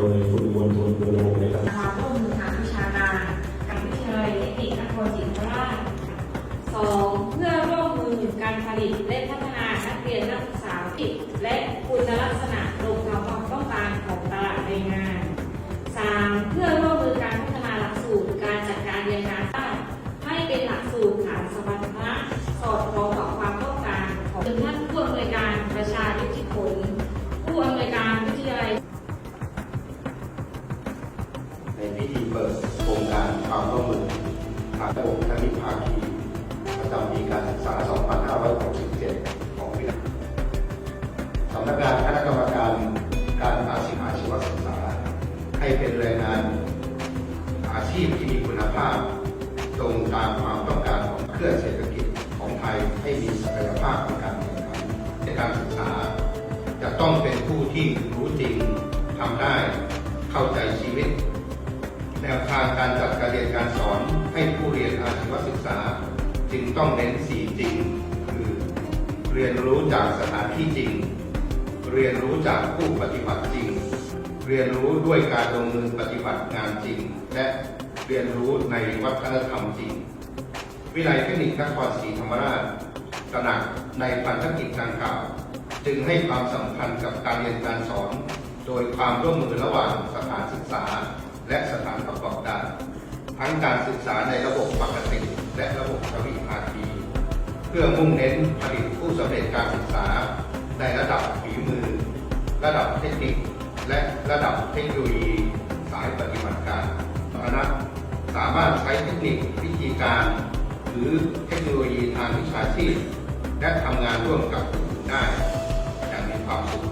โดยคุณอุบลทวนบุรวงนะครับความร่วมมือทางวิชาการกับวิทยาลัยเทคนิคนครศรีธรรมราชสองเพื่อร่วมมือการผลิตและพัฒนานักเรียนนักศึกษาและคุณลักษณะ ระบบทวิภาคีประจำปีการศึกษา 2567 ของวิทยาสำนักงานคณะกรรมการการอาชีพอาชีวศึกษา ให้เป็นแรงงานอาชีพที่มีคุณภาพ ตรงตามความต้องการของเครือเศรษฐกิจของไทยให้มีศักยภาพในการแข่งขันในการศึกษา จะต้องเป็นผู้ที่รู้จริงทำได้เข้าใจชีวิต แนวทางการจัดการเรียนการสอนให้ผู้เรียนอาชีวศึกษา จึงต้องเน้นสี่จริง คือ เรียนรู้จากสถานที่จริง เรียนรู้จากผู้ปฏิบัติจริง เรียนรู้ด้วยการลงมือปฏิบัติงานจริง และเรียนรู้ในวัฒนธรรมจริง วิทยาลัยเทคนิคนครศรีธรรมราชตระหนักในพันธกิจดังกล่าวจึงให้ความสำคัญกับการเรียนการสอน โดยความร่วมมือระหว่างสถานศึกษา และสถานประกอบการ ทั้งการศึกษาในระบบปกติและระบบทวิภาคี เพื่อมุ่งเน้นผลิตผู้สำเร็จการศึกษา ในระดับฝีมือ ระดับเทคนิค และระดับเทคโนโลยีสายปฏิบัติการคณะสามารถใช้เทคนิควิธีการ หรือเทคโนโลยีทางวิชาชีพ และทำงานร่วมกับผู้อื่นได้อย่างมีความสุข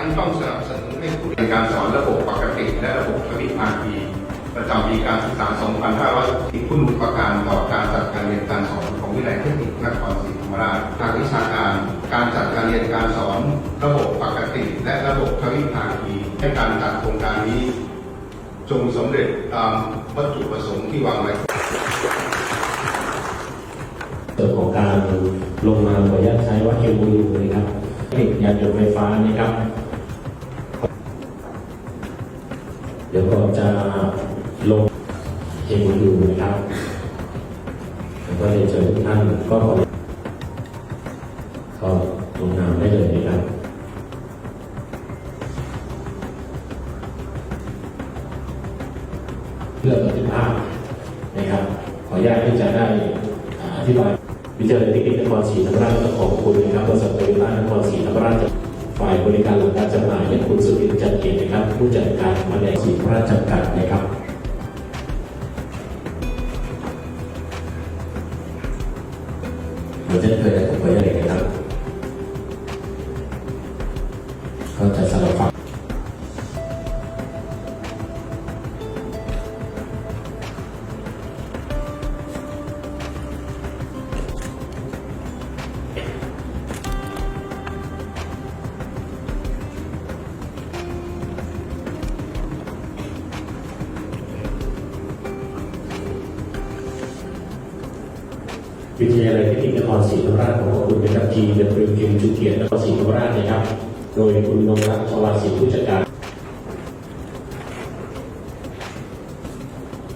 ทั้งต้องสนับสนุนให้ผู้เรียนการสอนระบบปกติ และระบบทวิภาคีประจำปีการศึกษา 2560ที่คุณอุปการต่อการจัดการเรียนการสอนของวิทยาลัยเทคนิคนครศรีธรรมราชทางวิชาการการจัดการเรียนการสอนระบบปกติ และระบบทวิภาคีให้การจัดโครงการนี้ จงสำเร็จตามวัตถุประสงค์ที่วางไว้ส่วนของการลงมาขออนุญาตใช้วัดเอวมือนะครับติดยานยนต์ไฟฟ้านะครับ เดี๋ยวเราจะลงเอวมือนะครับ แล้วก็เรียนเชิญทุกท่านก็ขอก็ลงนามได้เลยนะครับเพื่อประสิทธิภาพนะครับ ขออนุญาตที่จะได้อธิบายวิทยาลัยเทคนิคนครศรีธรรมราชต้องขอบคุณนะครับบริษัทโตโยต้านครศรีธรรมราช ฝ่ายบริการหลังการจำหน่ายและคุณสุวินทร์จัดเกียรตินะครับ ผู้จัดการมาแดงศรีธระราชจำกัดนะครับเราจะเคยได้ผมขออนุญาตเลยนะครับ วิทยาลัยเทคนิคนครศรีธรรมราชขอขอบคุณนะครับทีเดบริวกิมจุเกียรตินครศรีธรรมราชนะครับ โดยคุณนงรักษ์ชวาศรีผู้จัดการ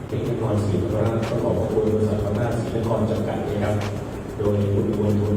เทคนิคนครศรีธรรมราชก็ขอขอบคุณบริษัทพม่าศรีนครจำกัดนะครับ โดยคุณอุบลทุน